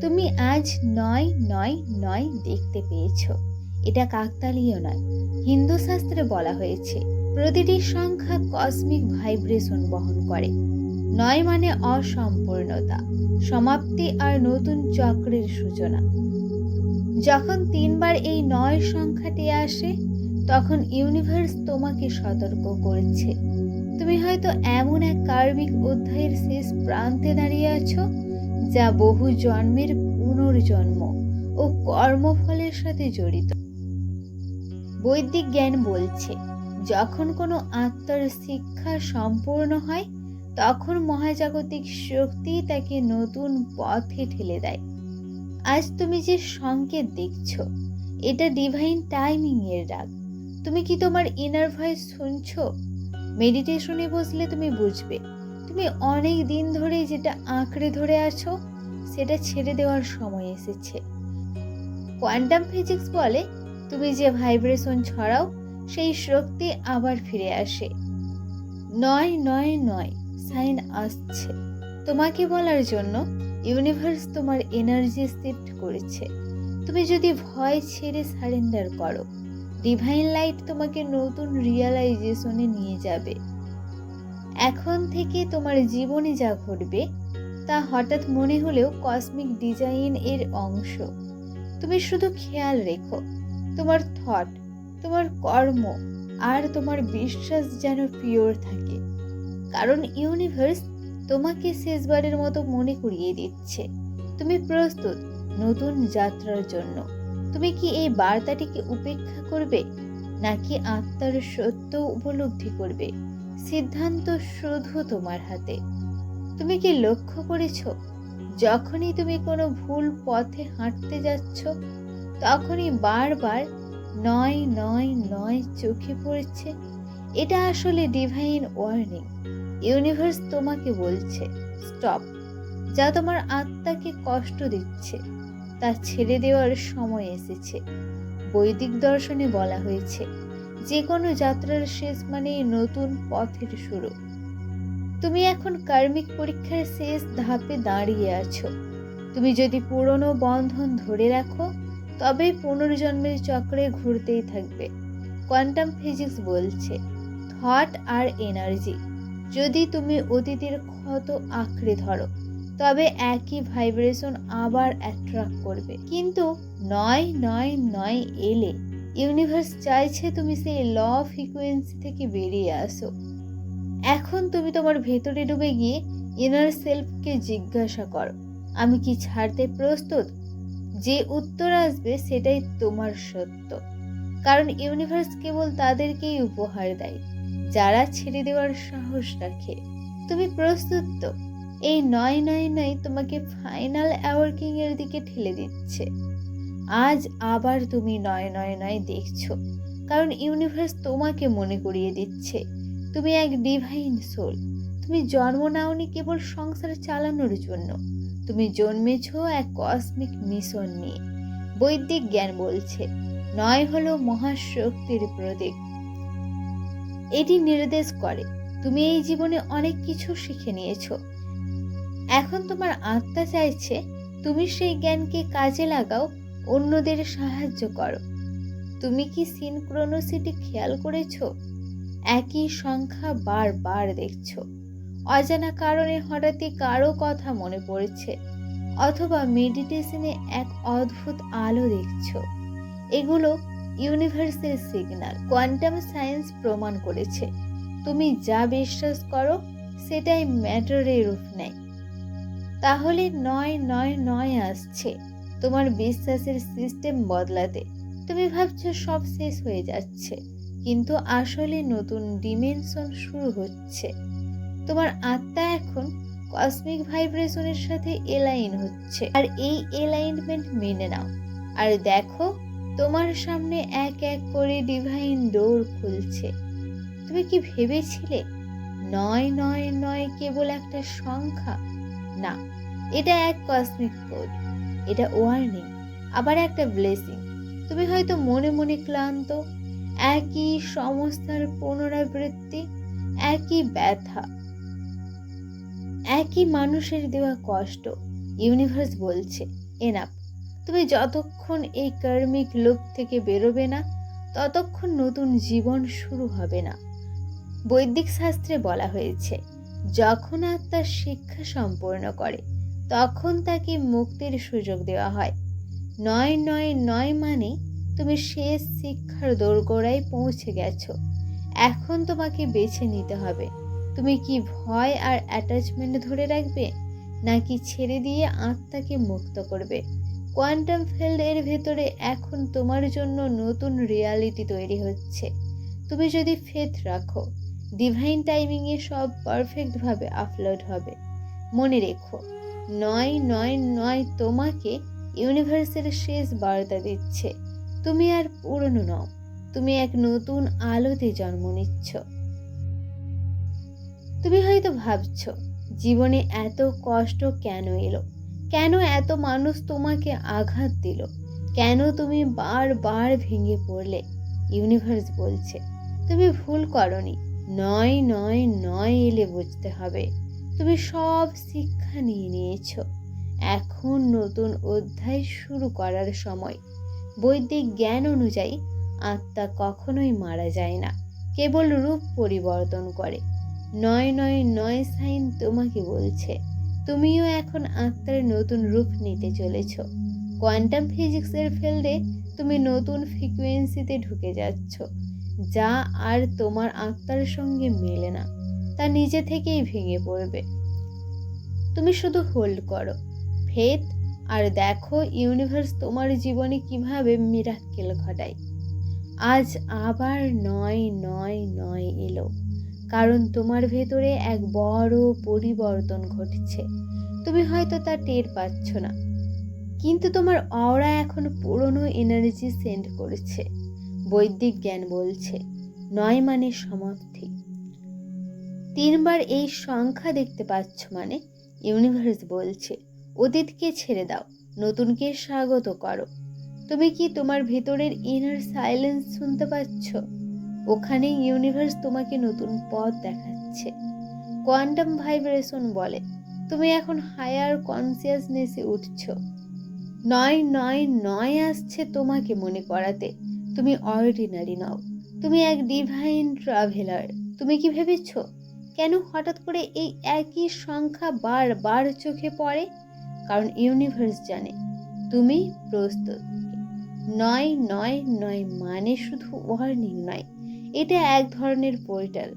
তুমি আজ নয় নয় নয় দেখতে পেয়েছ। এটা কাকতালীয় নয়। হিন্দু শাস্ত্রে বলা হয়েছে প্রতিটি সংখ্যা কসমিক ভাইব্রেশন বহন করে। নয় মানে অসম্পূর্ণতা, সমাপ্তি আর নতুন চক্রের সূচনা। যখন তিনবার এই নয় সংখ্যাটি আসে, তখন ইউনিভার্স তোমাকে সতর্ক করছে। তুমি হয়তো এমন এক কার্মিক অধ্যায়ের শেষ প্রান্তে দাঁড়িয়ে আছো যা বহু জন্মের পুনর্জন্ম ও কর্মফলের সাথে জড়িত। বৈদিক জ্ঞান বলছে, যখন কোনো আত্মার শিক্ষা সম্পূর্ণ হয়, তখন মহাজাগতিক শক্তি তাকে নতুন পথে ঠেলে দেয়। আজ তুমি যে সংকেত দেখছ, এটা ডিভাইন টাইমিং এর রাগ। তুমি কি তোমার ইনার ভয়েস শুনছো? মেডিটেশনে বসলে তুমি বুঝবে তুমি অনেক দিন ধরে যেটা আঁকড়ে ধরে আছো, সেটা ছেড়ে দেওয়ার সময় এসেছে। কোয়ান্টাম ফিজিক্স বলে, তুমি যে ভাইব্রেশন ছড়াও, সেই শক্তি আবার ফিরে আসে। নয় নয় নয়, সাইন আসছে। তোমাকে বলার জন্য ইউনিভার্স তোমার এনার্জি শিফট করেছে। তুমি যদি ভয় ছেড়ে সারেন্ডার করো, ডিভাইন লাইট তোমাকে নতুন রিয়ালাইজেশনে নিয়ে যাবে। এখন থেকে তোমার জীবনে যা ঘটবে, তা হঠাৎ মনে হলেও কসমিক ডিজাইন এর অংশ। তুমি শুধু খেয়াল রেখো, তোমার থট তোমার কর্ম আর তোমার বিশ্বাস যেন পিওর থাকে। কারণ ইউনিভার্স তোমাকে শেষবারের মতো মনে করিয়ে দিচ্ছে। তুমি প্রস্তুত নতুন যাত্রার জন্য। তুমি কি এই বার্তাটিকে উপেক্ষা করবে, নাকি আত্মার সত্য উপলব্ধি করবে? সিদ্ধান্ত শুধু তোমার হাতে। তুমি কি লক্ষ্য করেছ, যখনই তুমি কোনো ভুল পথে হাঁটতে যাচ্ছ, তখনই বারবার নয় নয় নয় চোখে পড়েছে? এটা আসলে ডিভাইন ওয়ার্নিং ইউনিভার্স তোমাকে বলছে স্টপ যা তোমার আত্মাকে কষ্ট দিচ্ছে, তা ছেড়ে দেওয়ার সময় এসেছে। বৈদিক দর্শনে বলা হয়েছে যে কোনো যাত্রার শেষ মানে নতুন পথের শুরু। তুমি এখন কার্মিক পরীক্ষার শেষ ধাপে দাঁড়িয়ে আছো। তুমি যদি পুরনো বন্ধন ধরে রাখো তবে পুনর্জন্মের চক্রে ঘুরতেই থাকবে। কোয়ান্টাম ফিজিক্স বলছে থট আর এনার্জি যদি তুমি অতীতের ক্ষত আঁকড়ে ধরো, তবে একই ভাইব্রেশন আবার অ্যাট্রাক্ট করবে। কিন্তু নয় নয় নয় এলে ইউনিভার্স চাইছে তুমি সেই ল ফ্রিকুয়েন্সি থেকে বেরিয়ে আসো। এখন তুমি তোমার ভেতরে ডুবে গিয়ে ইনার সেলফকে জিজ্ঞাসা করো, আমি কি ছাড়তে প্রস্তুত? যে উত্তর আসবে সেটাই তোমার সত্য। কারণ ইউনিভার্স কেবল তাদেরকেই উপহার দেয়, যারা ছেড়ে দেওয়ার সাহস রাখে। তুমি প্রস্তুত তো? এই নয় নয় নয় তোমাকে ফাইনাল অ্যাওয়ার্কিং এর দিকে ঠেলে দিচ্ছে। আজ আবার তুমি নয় নয় নয় দেখছ। কারণ ইউনিভার্স তোমাকে মনে করিয়ে দিচ্ছে। তুমি এক ডিভাইন সোল তুমি জন্ম নাওনি কেবল সংসার চালানোর জন্য। তুমি জন্মেছ এক কসমিক মিশন নিয়ে। বৈদিক জ্ঞান বলছে, নয় হলো মহাশক্তির প্রতীক। এটি নির্দেশ করে, তুমি এই জীবনে অনেক কিছু শিখে নিয়েছ। এখন তোমার আত্মা চাইছে, তুমি সেই জ্ঞানকে কাজে লাগাও অন্যদের সাহায্য করো। তুমি কি সিনক্রোনোসিটি খেয়াল করেছ? একই সংখ্যা বারবার দেখছ। অজানা কারণে হঠাৎই কারও কথা মনে পড়েছে, অথবা মেডিটেশনে এক অদ্ভুত আলো দেখছ। এগুলো ইউনিভার্সের সিগন্যাল, কোয়ান্টাম সায়েন্স প্রমাণ করেছে। তুমি যা বিশ্বাস করো, সেটাই ম্যাটারের রূপ নেয়। তাহলে নয় নয় নয় আসছে। তোমার বিশ্বাসের সিস্টেম বদলাতে। তুমি ভাবছ সব শেষ হয়ে যাচ্ছে, কিন্তু আসলে নতুন ডিমেনশন শুরু হচ্ছে। তোমার আত্মা এখন কসমিক ভাইব্রেশনের সাথে এলাইন হচ্ছে। আর এই এলাইনমেন্ট মেনে নাও। আর দেখো, তোমার সামনে এক এক করে ডিভাইন ডোর খুলছে। তুমি কি ভেবেছিলে? নয় নয় নয় কেবল একটা সংখ্যা? না, এটা এক কসমিক কোড এটা ওয়ার্নিং আবার একটা ব্লেসিং তুমি হয়তো মনে মনে ক্লান্ত, একই সমস্যার পুনরাবৃত্তি, একই ব্যথা, একই মানুষের দেওয়া কষ্ট ইউনিভার্স বলছে এনাপ তুমি যতক্ষণ এই কার্মিক লুপ থেকে বেরোবে না, ততক্ষণ নতুন জীবন শুরু হবে না। বৈদিক শাস্ত্রে বলা হয়েছে, যখন আত্মা শিক্ষা সম্পূর্ণ করে তখন তাকে মুক্তির সুযোগ দেওয়া হয়। নয় নয় নয় মানে তুমি শেষ শিক্ষার দোরগোড়ায় পৌঁছে গেছো। এখন তোমাকে বেছে নিতে হবে। তুমি কি ভয় আর অ্যাটাচমেন্ট ধরে রাখবে, নাকি ছেড়ে দিয়ে আত্মাকে মুক্ত করবে? কোয়ান্টাম ফিল্ড এর ভেতরে এখন তোমার জন্য নতুন রিয়ালিটি তৈরি হচ্ছে। তুমি যদি ফেথ রাখো ডিভাইন টাইমিংয়ে সব পারফেক্টভাবে আপলোড হবে। মনে রেখো নয় নয় নয় তোমাকে ইউনিভার্সের শেষ বার্তা দিচ্ছে। তুমি আর পুরনো নও, তুমি এক নতুন আলোতে জন্ম নিচ্ছ। তুমি হয়তো ভাবছ, জীবনে এত কষ্ট কেন এলো? কেন এত মানুষ তোমাকে আঘাত দিল? কেন তুমি বারবার ভেঙে পড়লে? ইউনিভার্স বলছে, তুমি ভুল করনি। নয় নয় নয় এলে বুঝতে হবে। তুমি সব শিক্ষা নিয়ে নিয়েছো। এখন নতুন অধ্যায় শুরু করার সময়। বৈদিক জ্ঞান অনুযায়ী আত্মা কখনোই মারা যায় না, কেবল রূপ পরিবর্তন করে। নয় নয় নয় সাইন তোমাকে বলছে, তুমিও এখন আত্মার নতুন রূপ নিতে চলেছ। কোয়ান্টাম ফিজিক্সের ফিল্ডে তুমি নতুন ফ্রিকুয়েন্সিতে ঢুকে যাচ্ছ, যা আর তোমার আত্মার সঙ্গে মেলে না। তা নিজে থেকেই ভেঙে পড়বে। তুমি শুধু হোল্ড করো। ফেথ আর দেখো ইউনিভার্স তোমার জীবনে কীভাবে মিরাক্কেল ঘটায়। আজ আবার নয় নয় নয় এলো। কারণ তোমার ভেতরে এক বড় পরিবর্তন ঘটছে। তুমি হয়তো তা টের পাচ্ছ না। কিন্তু তোমার অরা এখন পুরনো এনার্জি সেন্ড করেছে। বৈদিক জ্ঞান বলছে, নয় মানে সমাপ্তি। তিনবার এই সংখ্যা দেখতে পাচ্ছ মানে ইউনিভার্স বলছে। অতীতকে ছেড়ে দাও, নতুনকে স্বাগত করো। তুমি কি তোমার ভেতরের ইনার সাইলেন্স শুনতে পাচ্ছ? ওখানে ইউনিভার্স তোমাকে নতুন পথ দেখাচ্ছে। কোয়ান্টাম ভাইব্রেশন বলে, তুমি এখন হায়ার কনসিয়াসনেসে উঠছ। নয় নয় নয় আসছে তোমাকে মনে করাতে। তুমি অর্ডিনারি নও। তুমি এক ডিভাইন ট্রাভেলার তুমি কি ভেবেছ? কেন হঠাৎ করে এই একই সংখ্যা বারবার চোখে পড়ে? কারণ ইউনিভার্স জানে, তুমি প্রস্তুত। নয় নয় নয় মানে শুধু ওয়ার্নিং নয়। এটা এক ধরনের পোর্টাল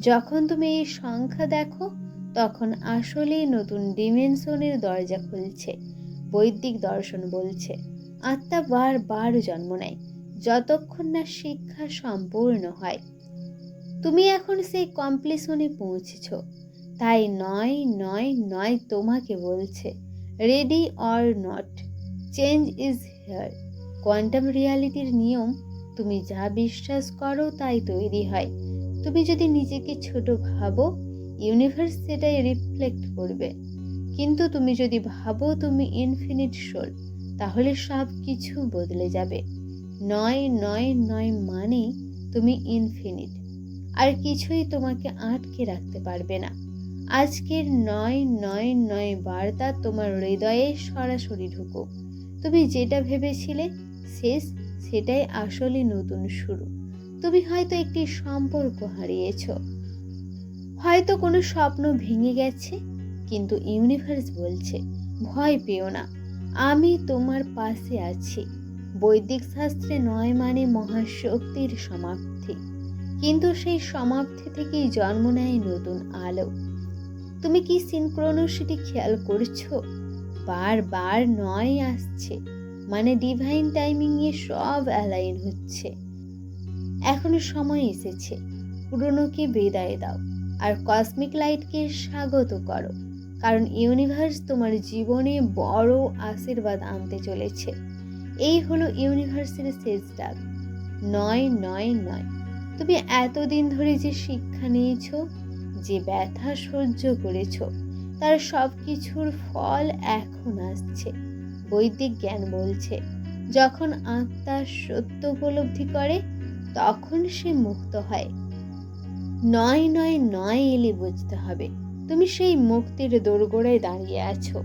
যখন তুমি এই সংখ্যা দেখো, তখন আসলেই নতুন ডিমেনশনের দরজা খুলছে, বৈদিক দর্শন বলছে। আত্মা বারবার জন্ম নেয়, যতক্ষণ না শিক্ষা সম্পূর্ণ হয়। তুমি এখন সেই কমপ্লিশনে পৌঁছেছ। তাই নয় নয় নয় তোমাকে বলছে ready or not change is here quantum রিয়ালিটির নিয়ম, তুমি যা বিশ্বাস করো তাই তৈরি হয়। তুমি যদি নিজেকে ছোট ভাবো ইউনিভার্স সেটাই রিফ্লেক্ট করবে। কিন্তু তুমি যদি ভাবো তুমি ইনফিনিট সোল তাহলে সব কিছু বদলে যাবে। নয় নয় নয় মানে তুমি ইনফিনিট আর কিছুই তোমাকে আটকে রাখতে পারবে না। আজকের নয় নয় নয় বার্তা তোমার হৃদয়ে সরাসরি ঢুকো। তুমি যেটা ভেবেছিলে শেষ, সেটাই আসলে নতুন শুরু। তুমি হয়তো একটি সম্পর্ক হারিয়েছ। হয়তো কোনো স্বপ্ন ভেঙে গেছে, কিন্তু ইউনিভার্স বলছে, ভয় পেও না। আমি তোমার পাশে আছি। বৈদিক শাস্ত্রে নয় মানে মহাশক্তির সমাপ্তি। কিন্তু সেই সমাপ্তি থেকেই জন্ম নেয় নতুন আলো। তুমি কি সিনক্রোনোসিটি খেয়াল করছ? বারবার নয় আসছে মানে ডিভাইন টাইমিংয়ে সব অ্যালাইন হচ্ছে। এখনও সময় এসেছে, পুরনোকে বিদায় দাও, আর কসমিক লাইটকে স্বাগত করো, কারণ ইউনিভার্স তোমার জীবনে বড় আশীর্বাদ আনতে চলেছে। এই হলো ইউনিভার্সের শেষ ডাক। নয় নয় নয়। তুমি এতদিন ধরে যে শিক্ষা নিয়েছো, যে ব্যথা সহ্য করেছ, তার সব কিছুর ফল এখন আসছে। বৈদিক জ্ঞান বলছে, যখন আত্মা সত্য উপলব্ধি করে, তখন সে মুক্ত হয়। নয় নয় নয় এলে বুঝতে হবে, তুমি সেই মুক্তির দোরগোড়ায় দাঁড়িয়ে আছো।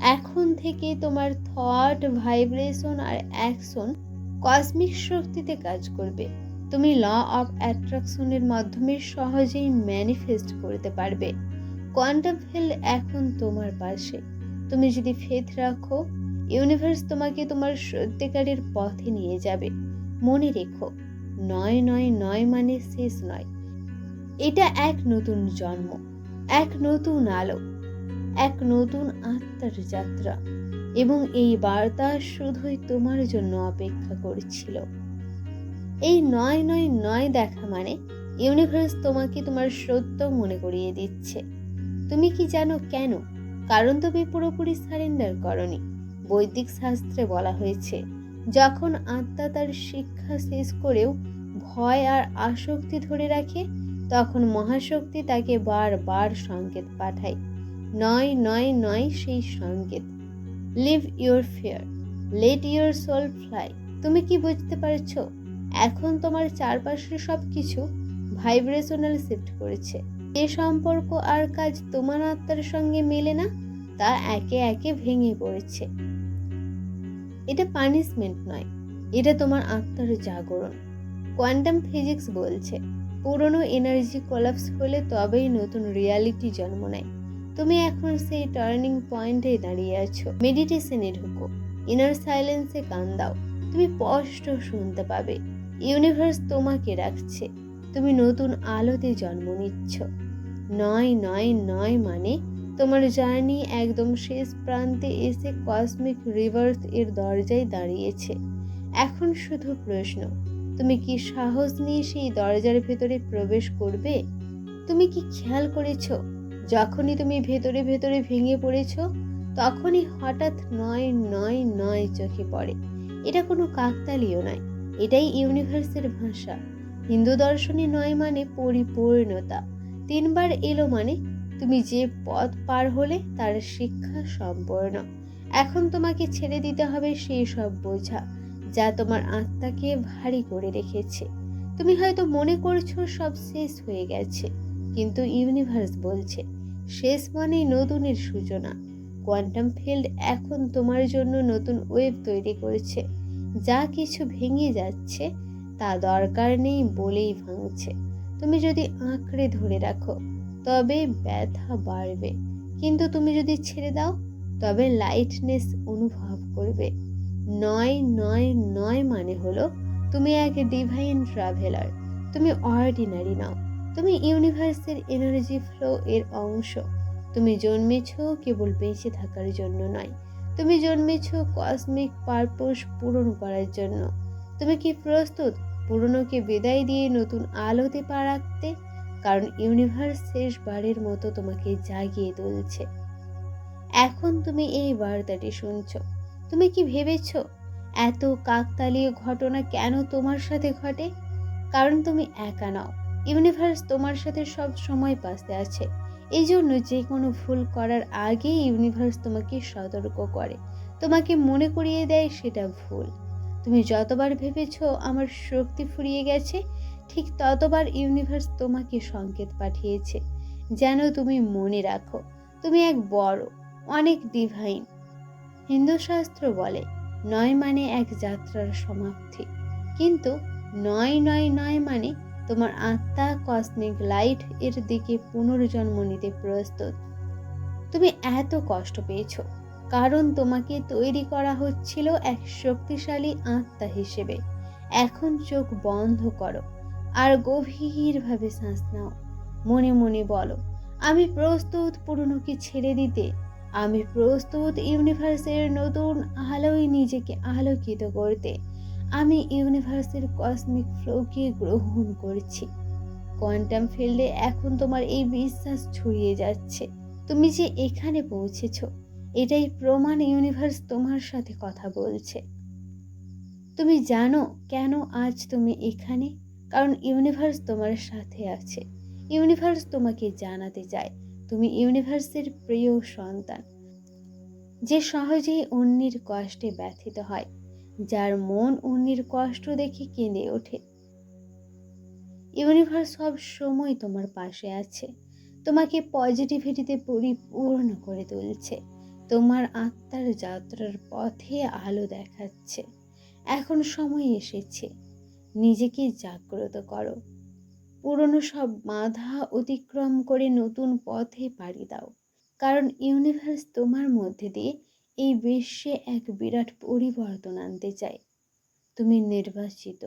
এখন থেকে তোমার থট ভাইব্রেশন আর অ্যাকশন কসমিক শক্তিতে কাজ করবে। তুমি ল অফ অ্যাট্রাকশনের মাধ্যমে সহজেই ম্যানিফেস্ট করতে পারবে। কোয়ান্টাম ফিল্ড এখন তোমার পাশে। তুমি যদি ফেথ রাখো ইউনিভার্স তোমাকে তোমার সত্যিকারের পথে নিয়ে যাবে। মনে রেখো, নয় নয় নয় মানে শেষ নয়। এটা এক নতুন জন্ম, এক নতুন আলো, এক নতুন আত্মার যাত্রা। এবং এই বার্তা শুধুই তোমার জন্য অপেক্ষা করছিল। এই নয় নয় নয় দেখা মানে ইউনিভার্স তোমাকে তোমার সত্য মনে করিয়ে দিচ্ছে। তুমি কি জানো কেন? কারণ তুমি পুরোপুরি সারেন্ডার করনি, বৈদিক শাস্ত্রে বলা হয়েছে, যখন আত্মা তার শিক্ষা শেষ করেও ভয় আর আসক্তি ধরে রাখে, তখন মহাশক্তি তাকে বারবার সংকেত পাঠায়। নয় নয় নয় সেই সংকেত। Leave your fear let your soul fly তুমি কি বুঝতে পারছ? এখন তোমার চারপাশে সব কিছু ভাইব্রেশনাল শিফট করেছে। যে সম্পর্ক আর কাজ তোমার আত্মার সঙ্গে মেলে না, তা একে একে ভেঙে পড়েছে। এটা পানিশমেন্ট নয়, এটা তোমার আত্মার জাগরণ। কোয়ান্টাম ফিজিক্স বলছে, পুরনো এনার্জি কোলাপস হলে তবেই নতুন রিয়ালিটি জন্ম নেয়। তুমি এখন সেই টার্নিং পয়েন্টে দাঁড়িয়ে আছো। মেডিটেশনে ঢুকো ইনার সাইলেন্সে কান দাও। তুমি স্পষ্ট শুনতে পাবে। ইউনিভার্স তোমাকে রাখছে। তুমি নতুন আলোতে জন্ম নিচ্ছ। নয় নয় নয় মানে তোমার জার্নি একদম শেষ প্রান্তে এসে কসমিক রিভার্স এর দরজায় দাঁড়িয়েছে। এখন শুধু প্রশ্ন, তুমি কি সাহস নিয়ে সেই দরজার ভেতরে প্রবেশ করবে? তুমি কি খেয়াল করেছ, যখনই তুমি ভেতরে ভেতরে ভেঙে পড়েছ, তখনই হঠাৎ নয় নয় নয় চোখে পড়ে। এটা কোনো কাকতালীয় নয়। এটাই ইউনিভার্সের ভাষা। হিন্দু দর্শনে নয় মানে পরিপূর্ণতা। তিনবার এলো মানে তুমি যে পথ পার হলে তার শিক্ষা সম্পূর্ণ। এখন তোমাকে ছেড়ে দিতে হবে সেই সব বোঝা, যা তোমার আত্মাকে ভারী করে রেখেছে। তুমি হয়তো মনে করছ সব শেষ হয়ে গেছে, কিন্তু ইউনিভার্স বলছে, শেষ মানেই নতুনের সূচনা। কোয়ান্টাম ফিল্ড এখন তোমার জন্য নতুন ওয়েব তৈরি করেছে। যা কিছু ভেঙে যাচ্ছে তা দরকার নেই বলেই ভাঙছে। তুমি যদি আঁকড়ে ধরে রাখো, তবে ব্যথা বাড়বে। কিন্তু তুমি যদি ছেড়ে দাও, তবে লাইটনেস অনুভব করবে। নয় নয় নয় মানে হলো তুমি এক ডিভাইন ট্রাভেলার তুমি অর্ডিনারি নাও। তুমি ইউনিভার্সের এনার্জি ফ্লো এর অংশ। তুমি জন্মেছ কেবল বেঁচে থাকার জন্য নয় তুমি জন্মেছ কসমিক পারপোস পূরণ করার জন্য। তুমি কি প্রস্তুত? পুরনোকে বিদায় দিয়ে নতুন আলোতে পা রাখতে? কারণ ইউনিভার্স শেষবারের মতো তোমাকে জাগিয়ে তুলছে। এখন তুমি এই বার্তাটি শুনছ। তুমি কি ভেবেছ, এত কাকতালীয় ঘটনা কেন তোমার সাথে ঘটে? কারণ তুমি একা নাও। ইউনিভার্স তোমার সাথে সব সময় পাশে আছে। এই জন্য যে কোনো ভুল করার আগে ইউনিভার্স তোমাকে সতর্ক করে। তোমাকে মনে করিয়ে দেয় সেটা ভুল। তুমি যতবার ভেবেছ আমার শক্তি ফুরিয়ে গেছে, ঠিক ততবার ইউনিভার্স তোমাকে সংকেত পাঠিয়েছে। যেন তুমি মনে রাখো, তুমি এক বড়, অনেক ডিভাইন হিন্দু শাস্ত্র বলে, নয় মানে এক যাত্রার সমাপ্তি। কিন্তু নয় নয় নয় মানে তোমার আত্মা কসমিক লাইটের দিকে পুনর্জন্ম নিতে প্রস্তুত। তুমি এত কষ্ট পেয়েছ। কারণ তোমাকে তৈরি করা হচ্ছিল এক শক্তিশালী আত্মা হিসেবে। এখন চোখ বন্ধ করো আর গভীরভাবে শ্বাস নাও। মনে মনে বলো, আমি প্রস্তুত পুরনোকে ছেড়ে দিতে, আমি প্রস্তুত ইউনিভার্সের নতুন আলোয় নিজেকে আলোকিত করতে। আমি ইউনিভার্সের কসমিক ফ্লোকে গ্রহণ করছি। কোয়ান্টাম ফিল্ডে এখন তোমার এই বিশ্বাস ছড়িয়ে যাচ্ছে। তুমি যে এখানে পৌঁছেছ, এটাই প্রমাণ ইউনিভার্স তোমার সাথে কথা বলছে। তুমি জানো কেন আজ তুমি এখানে? কারণ ইউনিভার্স তোমার সাথে আছে। ইউনিভার্স তোমাকে জানাতে চায়, তুমি ইউনিভার্সের প্রিয় সন্তান। যে সহজেই অন্যের কষ্টে ব্যথিত হয় যার মন অন্যের কষ্ট দেখে কেঁদে ওঠে। ইউনিভার্স সব সময় তোমার পাশে আছে। তোমাকে পজিটিভিটিতে পরিপূর্ণ করে তুলছে। তোমার আত্মার যাত্রার পথে আলো দেখাচ্ছে। এখন সময় এসেছে। নিজেকে জাগ্রত করো। পুরনো সব বাধা অতিক্রম করে নতুন পথে পাড়ি দাও। কারণ ইউনিভার্স তোমার মধ্যে দিয়ে এই বিশ্বে এক বিরাট পরিবর্তন আনতে চাই। তুমি নির্বাচিত।